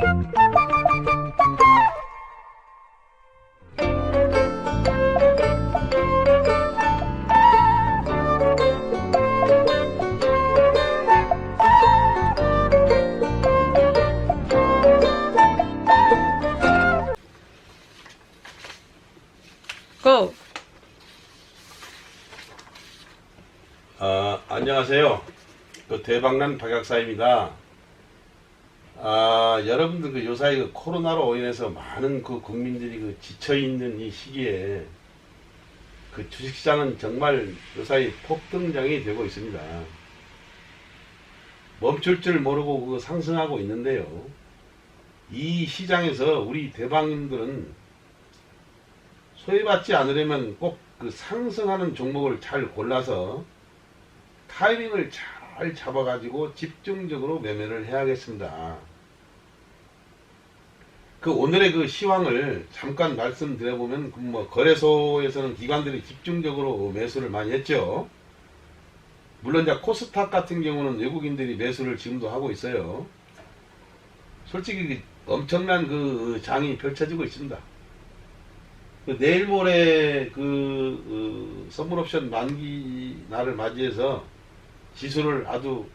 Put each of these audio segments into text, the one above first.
고! 아, 안녕하세요. 그 대박난 박약사입니다. 아, 여러분들 그 요사이 그 코로나로 인해서 많은 그 국민들이 그 지쳐있는 이 시기에 그 주식시장은 정말 요사이 폭등장이 되고 있습니다. 멈출 줄 모르고 그 상승하고 있는데요. 이 시장에서 우리 대방님들은 소외받지 않으려면 꼭 그 상승하는 종목을 잘 골라서 타이밍을 잘 잡아가지고 집중적으로 매매를 해야겠습니다. 그 오늘의 그 시황을 잠깐 말씀드려보면 그뭐 거래소에서는 기관들이 집중적으로 매수를 많이 했죠. 물론 이제 코스닥 같은 경우는 외국인들이 매수를 지금도 하고 있어요. 솔직히 그 엄청난 그 장이 펼쳐지고 있습니다. 그 내일 모레 그, 그 선물 옵션 만기 날을 맞이해서 지수를 아주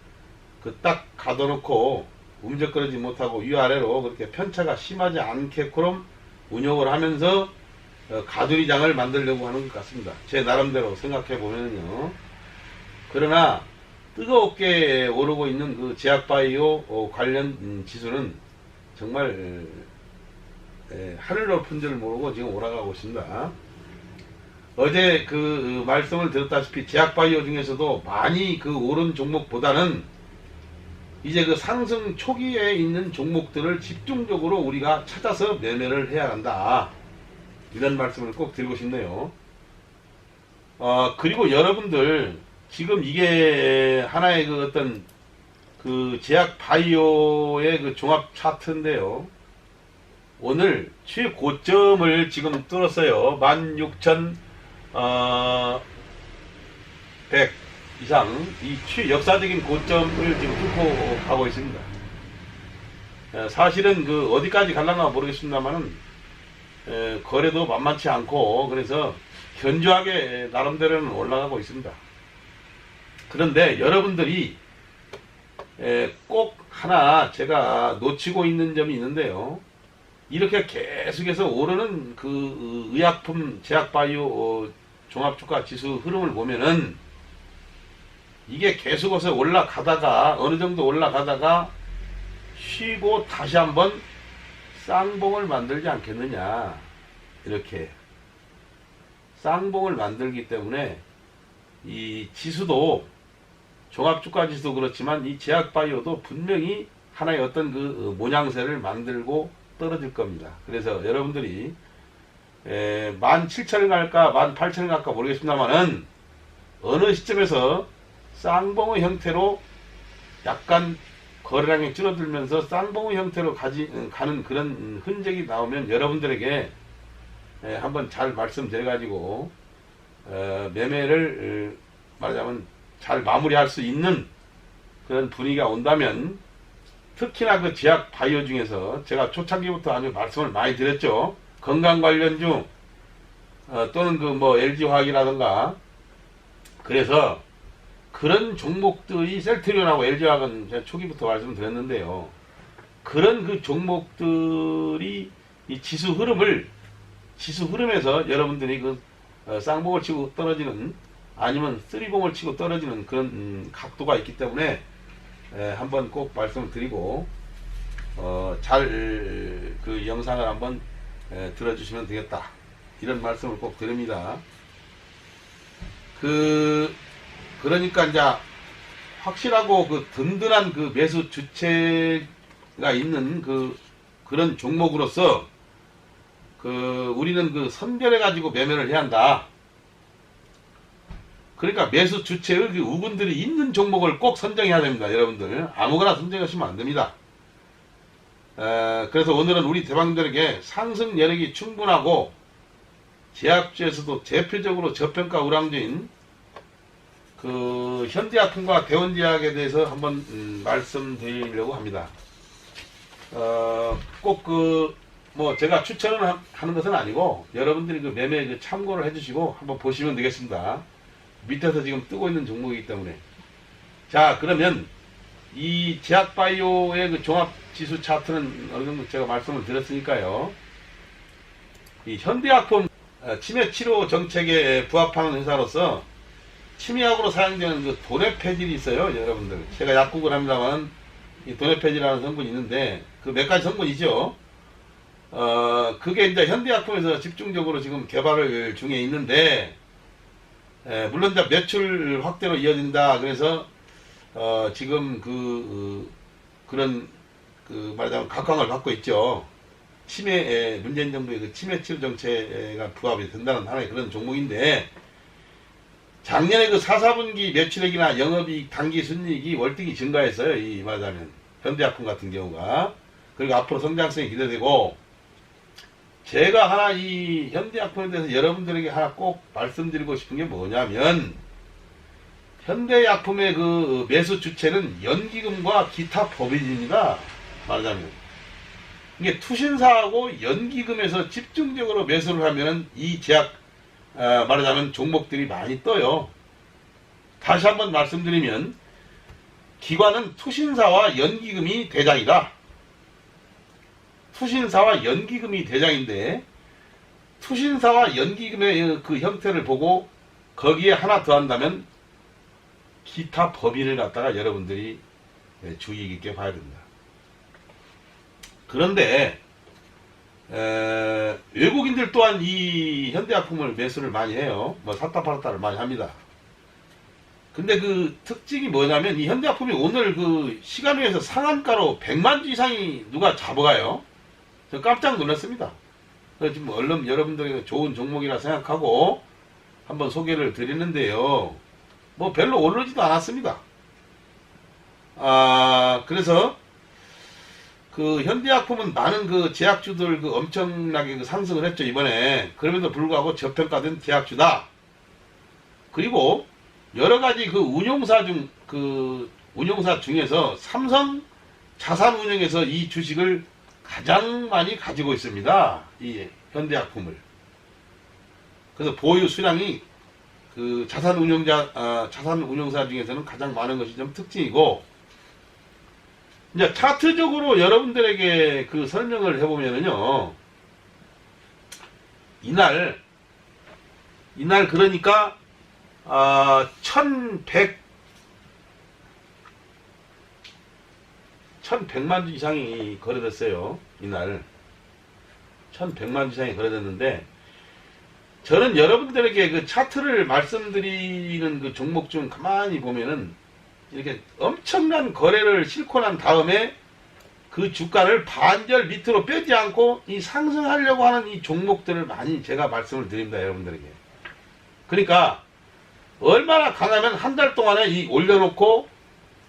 그 딱 가둬놓고 움직거리지 못하고 위아래로 그렇게 편차가 심하지 않게끔 운영을 하면서 어, 가두리장을 만들려고 하는 것 같습니다. 제 나름대로 생각해 보면요. 그러나 뜨겁게 오르고 있는 그 제약바이오 어, 관련 음, 지수는 정말 에, 하늘 높은 줄 모르고 지금 올라가고 있습니다. 어제 그 어, 말씀을 드렸다시피 제약바이오 중에서도 많이 그 오른 종목보다는 이제 그 상승 초기에 있는 종목들을 집중적으로 우리가 찾아서 매매를 해야 한다. 이런 말씀을 꼭 드리고 싶네요. 어, 그리고 여러분들 지금 이게 하나의 그 어떤 그 제약 바이오의 그 종합 차트인데요. 오늘 최고점을 지금 뚫었어요. 16,000, 어, 100 이상, 이 최역사적인 고점을 지금 뚫고 가고 있습니다. 에, 사실은 그 어디까지 갈라나 모르겠습니다만은, 에, 거래도 만만치 않고, 그래서 견조하게 나름대로는 올라가고 있습니다. 그런데 여러분들이 에, 꼭 하나 제가 놓치고 있는 점이 있는데요. 이렇게 계속해서 오르는 그 의약품 제약바이오 어, 종합주가 지수 흐름을 보면은 이게 계속해서 올라가다가 어느 정도 올라가다가 쉬고 다시 한번 쌍봉을 만들지 않겠느냐 이렇게 쌍봉을 만들기 때문에 이 지수도 종합주가 지수도 그렇지만 이 제약바이오도 분명히 하나의 어떤 그 모양새를 만들고 떨어질 겁니다. 그래서 여러분들이 에, 17,000을 갈까 18,000을 갈까 모르겠습니다만은 어느 시점에서 쌍봉의 형태로 약간 거래량이 줄어들면서 쌍봉의 형태로 가지, 음, 가는 그런 음, 흔적이 나오면 여러분들에게 에, 한번 잘 말씀드려가지고 어, 매매를 어, 말하자면 잘 마무리할 수 있는 그런 분위기가 온다면 특히나 그 제약 바이오 중에서 제가 초창기부터 아주 말씀을 많이 드렸죠. 건강 관련주 어, 또는 그 뭐 LG 화학이라든가 그래서 그런 종목들이 셀트리온하고 LG 화학은 제가 초기부터 말씀드렸는데요. 그런 그 종목들이 이 지수 흐름을 지수 흐름에서 여러분들이 그 어, 쌍봉을 치고 떨어지는 아니면 쓰리봉을 치고 떨어지는 그런 음, 각도가 있기 때문에 에, 한번 꼭 말씀을 드리고 어, 잘 그 영상을 한번 에, 들어주시면 되겠다 이런 말씀을 꼭 드립니다. 그 그러니까 이제 확실하고 그 든든한 그 매수 주체가 있는 그 그런 종목으로서 그 우리는 그 선별해 가지고 매매를 해야 한다. 그러니까 매수 주체의 그 우군들이 있는 종목을 꼭 선정해야 됩니다, 여러분들. 아무거나 선정하시면 안 됩니다. 에, 그래서 오늘은 우리 대방들에게 상승 여력이 충분하고 제약주에서도 대표적으로 저평가 우량주인 그 현대약품과 대원제약에 대해서 한번 음, 말씀드리려고 합니다. 어, 꼭 그, 뭐, 제가 추천을 하- 하는 것은 아니고, 여러분들이 그 매매 그 참고를 해주시고, 한번 보시면 되겠습니다. 밑에서 지금 뜨고 있는 종목이기 때문에. 자, 그러면, 이 제약바이오의 그 종합지수 차트는 어느 정도 제가 말씀을 드렸으니까요. 이 현대약품 어, 치매 치료 정책에 부합하는 회사로서 치매약으로 사용되는 그 도네페질이 있어요, 여러분들. 제가 약국을 합니다만 이 도네페질이라는 성분이 있는데 그 몇 가지 성분이죠. 어, 그게 이제 현대약품에서 집중적으로 지금 개발을 중에 있는데 에, 물론 이제 매출 확대로 이어진다. 그래서 어, 지금 그 어, 그런 그 말하자면 각광을 받고 있죠. 치매 문재인 정부의 그 치매 치료 정책가 부합이 된다는 하나의 그런 종목인데 작년에 그 4, 4분기 매출액이나 영업이익 단기 순이익이 월등히 증가했어요. 이 말하자면 현대약품 같은 경우가 그리고 앞으로 성장성이 기대되고 제가 하나 이 현대약품에 대해서 여러분들에게 하나 꼭 말씀드리고 싶은 게 뭐냐면 현대약품의 그 매수 주체는 연기금과 기타 법인입니다. 말하자면 이게 투신사하고 연기금에서 집중적으로 매수를 하면 이 제약 아, 말하자면 종목들이 많이 떠요. 다시 한번 말씀드리면 기관은 투신사와 연기금이 대장이다. 투신사와 연기금이 대장인데 투신사와 연기금의 그 형태를 보고 거기에 하나 더 한다면 기타 법인을 갖다가 여러분들이 예, 주의 깊게 봐야 됩니다. 그런데 에, 외국인들 또한 이 현대약품을 매수를 많이 해요. 뭐 샀다 팔았다를 많이 합니다. 근데 그 특징이 뭐냐면 이 현대약품이 오늘 그 시간 외에서 상한가로 100만 주 이상이 누가 잡아가요. 저 깜짝 놀랐습니다. 지금 얼른 여러분들에게 좋은 종목이라 생각하고 한번 소개를 드리는데요. 뭐 별로 오르지도 않았습니다. 아, 그래서 그 현대약품은 많은 그 제약주들 그 엄청나게 그 상승을 했죠 이번에 그럼에도 불구하고 저평가된 제약주다. 그리고 여러 가지 그 운용사 중 그 운용사 중에서 삼성 자산운용에서 이 주식을 가장 많이 가지고 있습니다. 이 현대약품을. 그래서 보유 수량이 그 자산운용자 아, 자산운용사 중에서는 가장 많은 것이 좀 특징이고 이제 차트적으로 여러분들에게 그 설명을 해보면은요, 이날, 이날 그러니까, 아, 1100, 1100만 주 이상이 거래됐어요, 이날. 1100만 주 이상이 거래됐는데, 저는 여러분들에게 그 차트를 말씀드리는 그 종목 중 가만히 보면은, 이렇게 엄청난 거래를 싣고 난 다음에 그 주가를 반절 밑으로 빼지 않고 이 상승하려고 하는 이 종목들을 많이 제가 말씀을 드립니다, 여러분들에게. 그러니까 얼마나 강하면 한 달 동안에 이 올려놓고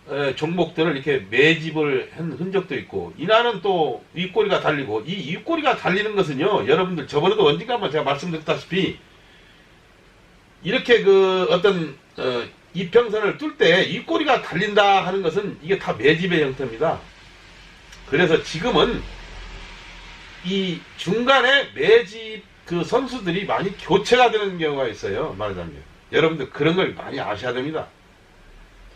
에, 종목들을 이렇게 매집을 한 흔적도 있고 이날은 또 윗꼬리가 달리고 이 윗꼬리가 달리는 것은요, 여러분들 저번에도 언젠가 한번 제가 말씀드렸다시피 이렇게 그 어떤 어, 이평선을 뚫 때 이 꼬리가 달린다 하는 것은 이게 다 매집의 형태입니다. 그래서 지금은 이 중간에 매집 그 선수들이 많이 교체가 되는 경우가 있어요. 말하자면. 여러분들 그런 걸 많이 아셔야 됩니다.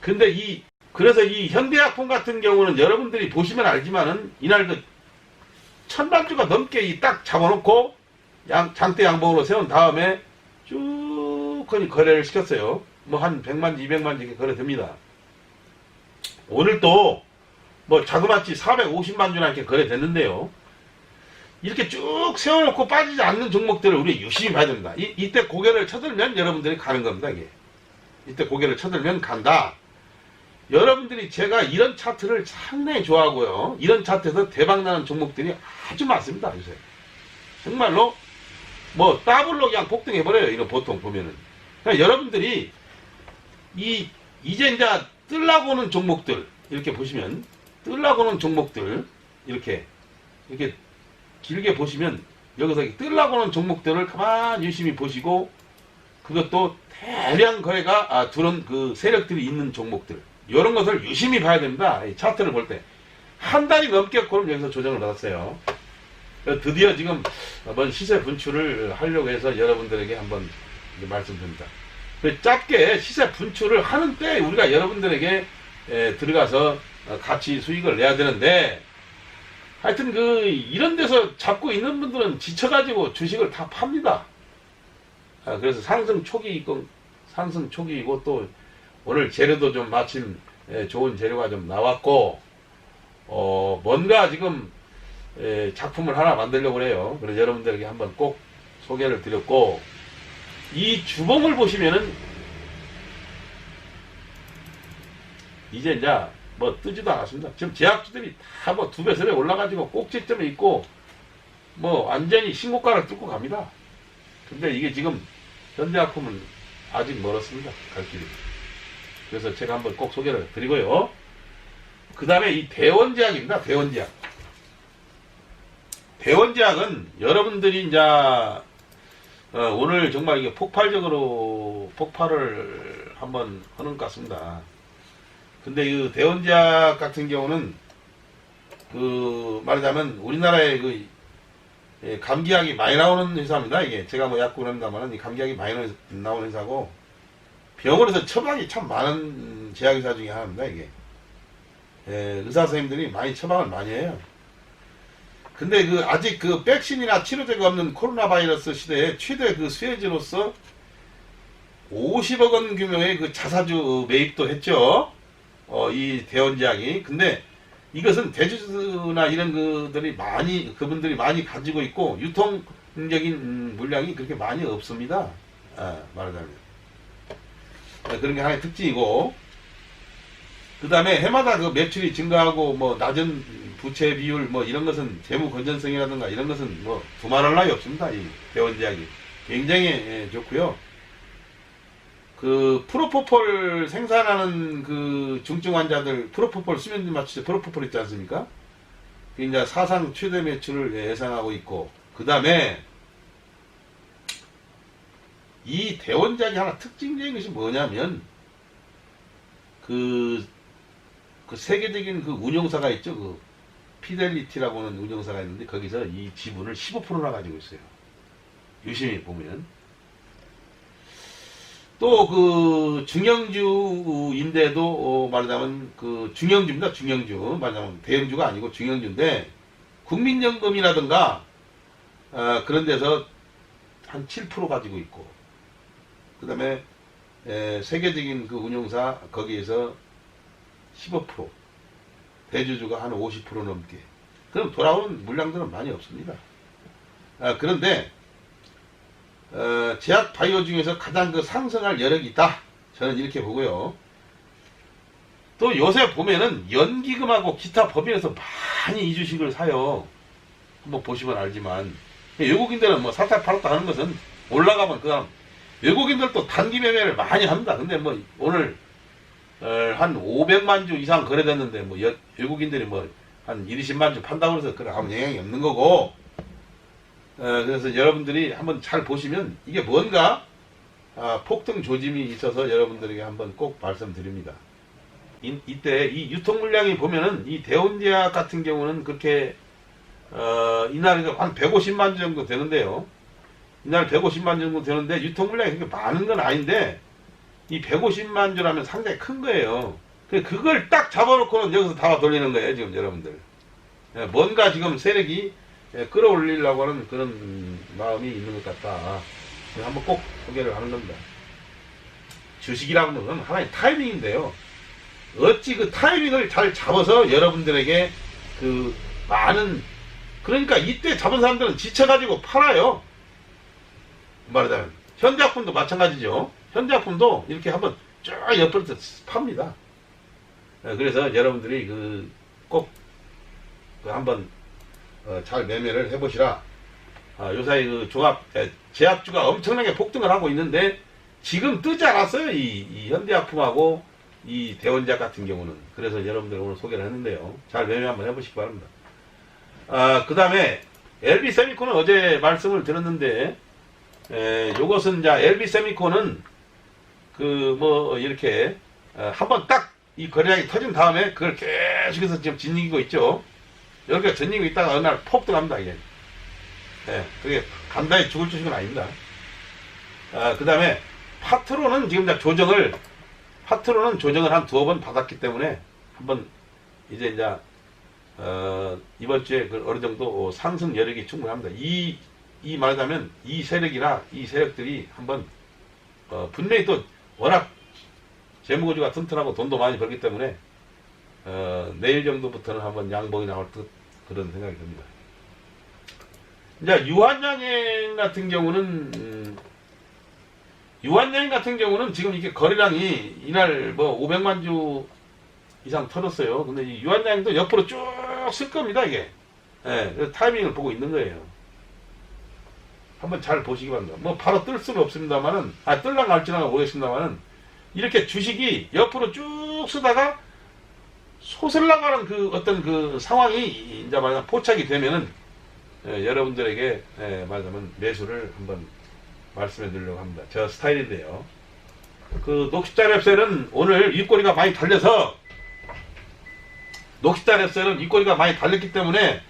근데 이, 그래서 이 현대약품 같은 경우는 여러분들이 보시면 알지만은 이날 그 천방주가 넘게 이 딱 잡아놓고 양, 장대 양봉으로 세운 다음에 쭉 거래를 시켰어요. 뭐 한 100만, 200만 이렇게 거래됩니다. 오늘 또뭐 자그마치 450만 주나 이렇게 거래됐는데요. 이렇게 쭉 세워놓고 빠지지 않는 종목들을 우리 유심히 봐야 됩니다. 이, 이때 고개를 쳐들면 여러분들이 가는 겁니다, 이게. 이때 고개를 쳐들면 간다. 여러분들이 제가 이런 차트를 상당히 좋아하고요. 이런 차트에서 대박나는 종목들이 아주 많습니다, 요새. 정말로, 뭐, 더블로 그냥 폭등해버려요, 이거 보통 보면은. 그러니까 여러분들이 이 이제 이제 뜰라고 오는 종목들 이렇게 보시면 뜰라고 오는 종목들 이렇게 이렇게 길게 보시면 여기서 이 뜰라고 오는 종목들을 가만히 유심히 보시고 그것도 대량 거래가 아, 들은 그 세력들이 있는 종목들 이런 것을 유심히 봐야 됩니다. 이 차트를 볼 때. 한 달이 넘게 그럼 여기서 조정을 받았어요. 드디어 지금 한번 시세 분출을 하려고 해서 여러분들에게 한번 말씀드립니다. 그 짧게 시세 분출을 하는 때 우리가 여러분들에게 에, 들어가서 어, 같이 수익을 내야 되는데 하여튼 그 이런 데서 잡고 있는 분들은 지쳐가지고 주식을 다 팝니다. 아, 그래서 상승 초기이고 상승 초기이고 또 오늘 재료도 좀 마침 에, 좋은 재료가 좀 나왔고 어 뭔가 지금 에, 작품을 하나 만들려고 그래요. 그래서 여러분들에게 한번 꼭 소개를 드렸고 이 주봉을 보시면은 이제 이제 뭐 뜨지도 않았습니다. 지금 제약주들이 다 뭐 두 배, 세 배 올라가지고 꼭지점에 있고 뭐 완전히 신고가를 뚫고 갑니다. 근데 이게 지금 현대약품은 아직 멀었습니다. 갈 길이. 그래서 제가 한번 꼭 소개를 드리고요. 그 다음에 이 대원제약입니다. 대원제약. 대원제약은 여러분들이 이제 어, 오늘 정말 이게 폭발적으로 폭발을 한번 하는 것 같습니다. 근데 이 대원제약 같은 경우는 그 말하자면 우리나라에 그 예, 감기약이 많이 나오는 회사입니다. 이게 제가 뭐 약국을 이 감기약이 많이 나오는 회사고 병원에서 처방이 참 많은 제약회사 중에 하나입니다. 이게 예, 의사 선생님들이 많이 처방을 많이 해요. 근데 그 아직 그 백신이나 치료제가 없는 코로나 바이러스 시대에 최대 그 수혜지로서 50억 원 규모의 그 자사주 매입도 했죠. 어, 이 대원제약이. 근데 이것은 대주주나 이런 그들이 많이, 그분들이 많이 가지고 있고, 유통적인 음, 물량이 그렇게 많이 없습니다. 아, 말하자면. 아, 그런 게 하나의 특징이고, 그 다음에 해마다 그 매출이 증가하고, 뭐, 낮은 부채 비율, 뭐, 이런 것은 재무 건전성이라든가 이런 것은 뭐, 두말할 나위 없습니다. 이 대원 제약이. 굉장히 예, 좋고요. 그 프로포폴 생산하는 그 중증 환자들 프로포폴 수면 마취제 프로포폴 있지 않습니까? 그 이제 사상 최대 매출을 예상하고 있고 그 다음에 이 대원작이 하나 특징적인 것이 뭐냐면 그, 그 세계적인 그 운용사가 있죠. 그 피델리티라고 하는 운용사가 있는데 거기서 이 지분을 15%나 가지고 있어요. 유심히 보면. 또 그 중형주인데도 어, 말하자면 그 중형주입니다. 중형주. 말하자면 대형주가 아니고 중형주인데 국민연금이라든가 어, 그런 데서 한 7% 가지고 있고. 그 다음에 에, 세계적인 그 운용사 거기에서 15% 대주주가 한 50% 넘게 그럼 돌아오는 물량들은 많이 없습니다. 아, 그런데 어, 제약 바이오 중에서 가장 그 상승할 여력이 있다. 저는 이렇게 보고요. 또 요새 보면은 연기금하고 기타 법인에서 많이 이 주식을 사요. 한번 보시면 알지만 외국인들은 뭐 살짝 팔았다 하는 것은 올라가면 그 다음 외국인들도 단기 매매를 많이 합니다. 근데 뭐 오늘 어, 한 500만 주 이상 거래됐는데 뭐 여- 외국인들이 뭐 한 1, 20만 주 판다고 해서 그래 아무 영향이 없는 거고 어, 그래서 여러분들이 한번 잘 보시면 이게 뭔가 아, 폭등 조짐이 있어서 여러분들에게 한번 꼭 말씀드립니다. 이, 이때 이 유통 물량이 보면은 이 대원제약 같은 경우는 그렇게 어, 이날 한 150만 주 정도 되는데요. 이날 150만 주 정도 되는데 유통 물량이 그렇게 많은 건 아닌데 이 150만 주라면 상당히 큰 거예요. 그- 그걸 딱 잡아놓고는 여기서 다 돌리는 거예요, 지금 여러분들. 예, 뭔가 지금 세력이 예, 끌어올리려고 하는 그런 음, 마음이 있는 것 같다. 한번 꼭 소개를 하는 겁니다. 주식이라는 것은 하나의 타이밍인데요. 어찌 그 타이밍을 잘 잡아서 여러분들에게 그 많은 그러니까 이때 잡은 사람들은 지쳐가지고 팔아요. 말하자면 현대약품도 마찬가지죠. 현대약품도 이렇게 한번 쭉 옆으로 팝니다. 예, 그래서 여러분들이 그꼭 그 한번 어, 잘 매매를 해보시라. 아, 요사이 그 조합 에, 제약주가 엄청나게 폭등을 하고 있는데 지금 뜨지 않았어요. 이, 이 현대약품하고 이 대원작 같은 경우는. 그래서 여러분들 오늘 소개를 했는데요. 잘 매매 한번 해보시기 바랍니다. 아, 그 다음에 LB 세미콘은 어제 말씀을 드렸는데 에, 요것은 자 LB 세미콘은 그 뭐 이렇게 어, 한번 딱 이 거래량이 터진 다음에 그걸 계속해서 지금 진이기고 있죠. 이렇게 진이고 있다가 어느 날 폭 들어갑니다, 이게. 예, 그게 간단히 죽을 주식은 아닙니다. 아, 그 다음에 파트로는 지금 다 조정을, 파트로는 조정을 한 두어 번 받았기 때문에 한번 이제 이제, 어, 이번 주에 그 어느 정도 상승 여력이 충분합니다. 이, 이 말하자면 이 세력이나 이 세력들이 한번, 어, 분명히 또 워낙 재무구조가 튼튼하고 돈도 많이 벌기 때문에, 어, 내일 정도부터는 한번 양봉이 나올 듯 그런 생각이 듭니다. 이제 유한양행 같은 경우는 음, 유한양행 같은 경우는 지금 이게 거래량이 이날 뭐 500만 주 이상 터졌어요. 근데 이 유한양도 옆으로 쭉 쓸 겁니다 이게. 예, 타이밍을 보고 있는 거예요. 한번 잘 보시기 바랍니다. 뭐 바로 뜰 수는 없습니다만은 아 뜰랑 갈지는 모르겠습니다만은 이렇게 주식이 옆으로 쭉 쓰다가 솟을 나가는 그 어떤 그 상황이 이제 말하자면 포착이 되면은 예, 여러분들에게 예, 말하자면 매수를 한번 말씀해 드리려고 합니다. 저 스타일인데요. 그 녹십자 랩셀은 오늘 윗꼬리가 많이 달려서 녹십자 랩셀은 윗꼬리가 많이 달렸기 때문에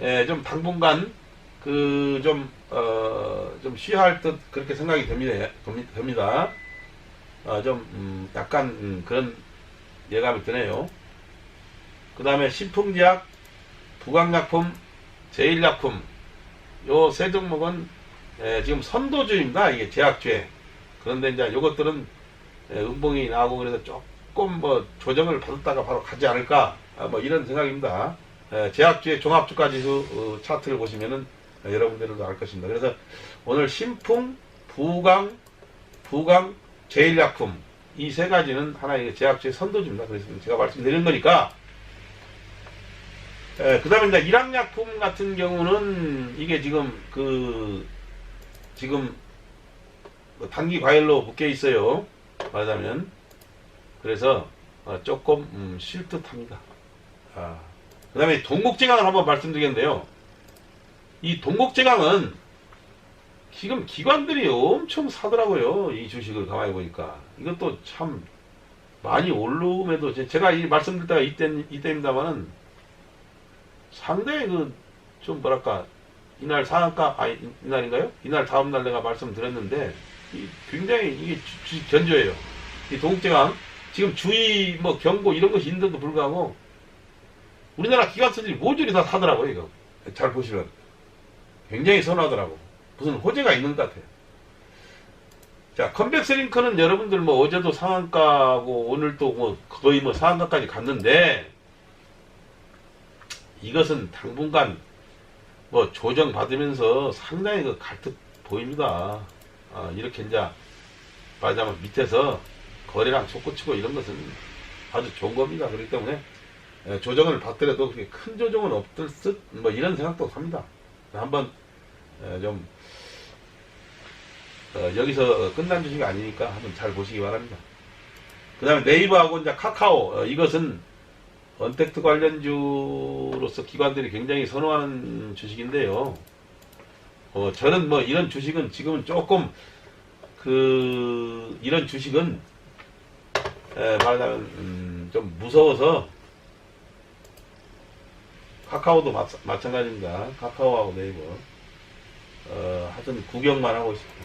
예, 좀 당분간 그좀 어, 좀 쉬할 듯 그렇게 생각이 됩니다. 됩니다. 어, 좀 음, 약간 음, 그런 예감이 드네요. 그 다음에 신풍제약, 부강약품, 제일약품 요 세 종목은 에, 지금 선도주입니다. 이게 제약주에. 그런데 이제 요것들은 에, 음봉이 나오고 그래서 조금 뭐 조정을 받았다가 바로 가지 않을까 아, 뭐 이런 생각입니다. 에, 제약주의 종합주가지수 어, 차트를 보시면은 에, 여러분들도 알 것입니다. 그래서 오늘 신풍, 부강, 부강, 제일약품 이 세 가지는 하나의 제약주의 선도주입니다. 그래서 제가 말씀드린 거니까 그 다음에 이제 일학약품 같은 경우는 이게 지금 그 지금 뭐 단기 과일로 묶여 있어요. 말하자면 그래서 어, 조금 음, 쉴 듯합니다. 아, 그 다음에 동국제강을 한번 말씀드리겠는데요. 이 동국제강은 지금 기관들이 엄청 사더라고요. 이 주식을 가만히 보니까 이것도 참 많이 제- 제가 이 말씀드릴 때가 이때 이때입니다만은 상당히 그 좀 뭐랄까 이날 상한가 아니 이날인가요? 이날 다음 날 내가 말씀드렸는데 이 굉장히 이게 주, 주- 견조해요. 이 동국제강 지금 주의 뭐 경고 이런 것이 있는데도 불구하고 우리나라 기관사들이 모조리 다 사더라고요 이거 잘 보시면 굉장히 선호하더라고 무슨 호재가 있는 것 같아요. 자 컴백 스링크는 여러분들 뭐 어제도 상한가고 오늘도 뭐 거의 뭐 상한가까지 갔는데 이것은 당분간 뭐 조정 받으면서 상당히 그갈듯 보입니다. 아, 이렇게 이제 말하자면 밑에서 거래량 솟구치고 이런 것은 아주 좋은 겁니다. 그렇기 때문에 에, 조정을 받더라도 그렇게 큰 조정은 없을 듯 뭐 이런 생각도 합니다. 한번 에, 좀 어, 여기서 끝난 주식이 아니니까 한번 잘 보시기 바랍니다. 그 다음에 네이버하고 이제 카카오 어, 이것은 언택트 관련주로서 기관들이 굉장히 선호하는 주식인데요. 어, 저는 뭐 이런 주식은 지금은 조금 그 이런 주식은 에, 말하자면 음, 좀 무서워서 카카오도 마, 마찬가지입니다. 카카오하고 네이버 어, 하여튼 구경만 하고 있습니다.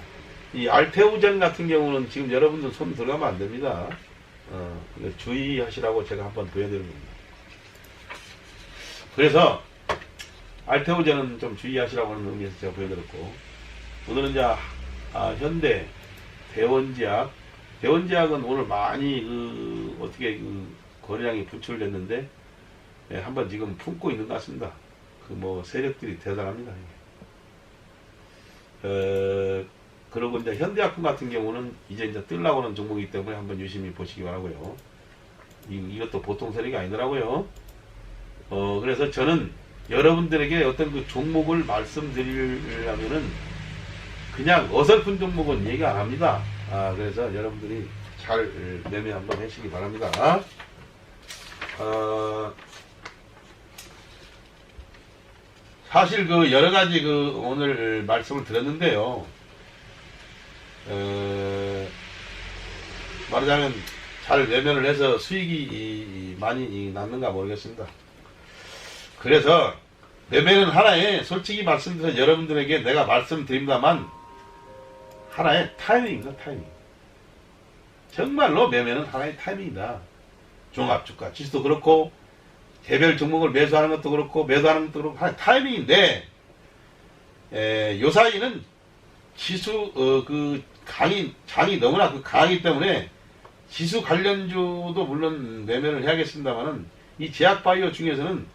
이 알테우젠 같은 경우는 지금 여러분들 손 들어가면 안 됩니다. 어, 주의하시라고 제가 한번 보여드리는 겁니다. 그래서 알테오제는 좀 주의하시라고 하는 의미에서 제가 보여드렸고 오늘은 이제 아, 현대 대원제약 대원제약은 오늘 많이 그 어떻게 그 거래량이 분출됐는데 예, 한번 지금 품고 있는 것 같습니다. 그 뭐 세력들이 대단합니다. 어, 그리고 이제 현대약품 같은 경우는 이제 이제 뜰라고 하는 종목이기 때문에 한번 유심히 보시기 바라고요. 이, 이것도 보통 세력이 아니더라고요. 어, 그래서 저는 여러분들에게 어떤 그 종목을 말씀드리려면은 그냥 어설픈 종목은 얘기 안 합니다. 아, 그래서 여러분들이 잘 매매 한번 하시기 바랍니다. 어, 사실 그 여러 가지 그 오늘 말씀을 드렸는데요. 어, 말하자면 잘 매매를 해서 수익이 많이 이 남는가 모르겠습니다. 그래서 매매는 하나의 솔직히 말씀드려 여러분들에게 내가 말씀드립니다만 하나의 타이밍입니다. 타이밍. 정말로 매매는 하나의 타이밍이다. 종합주가 지수도 그렇고 개별 종목을 매수하는 것도 그렇고 매도하는 것도 그렇고 타이밍인데 에, 요 사이는 지수 어, 그 강이 장이 너무나 그 강하기 때문에 지수 관련주도 물론 매매를 해야겠습니다만은 이 제약 바이오 중에서는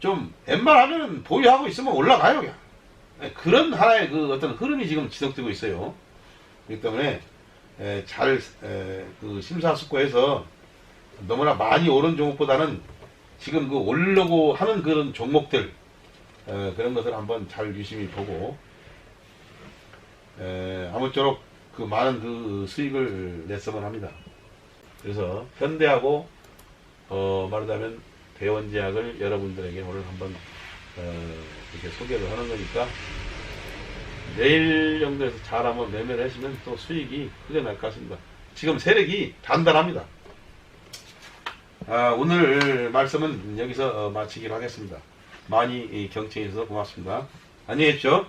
좀 웬만하면은 보유하고 있으면 올라가요 그냥. 예, 그런 하나의 그 어떤 흐름이 지금 지속되고 있어요. 그렇기 때문에 에, 잘 에, 그 심사숙고해서 너무나 많이 오른 종목보다는 지금 그 오르려고 하는 그런 종목들 에, 그런 것을 한번 잘 유심히 보고 에, 아무쪼록 그 많은 그 수익을 냈으면 합니다. 그래서 현대하고 어, 말하자면 대원제약을 여러분들에게 오늘 한번 어, 이렇게 소개를 하는 거니까 내일 정도에서 잘 한번 매매를 하시면 또 수익이 크게 날 것 같습니다. 지금 세력이 단단합니다. 아, 오늘 말씀은 여기서 어, 마치기로 하겠습니다. 많이 이, 경청해 주셔서 고맙습니다. 안녕히 계십시오.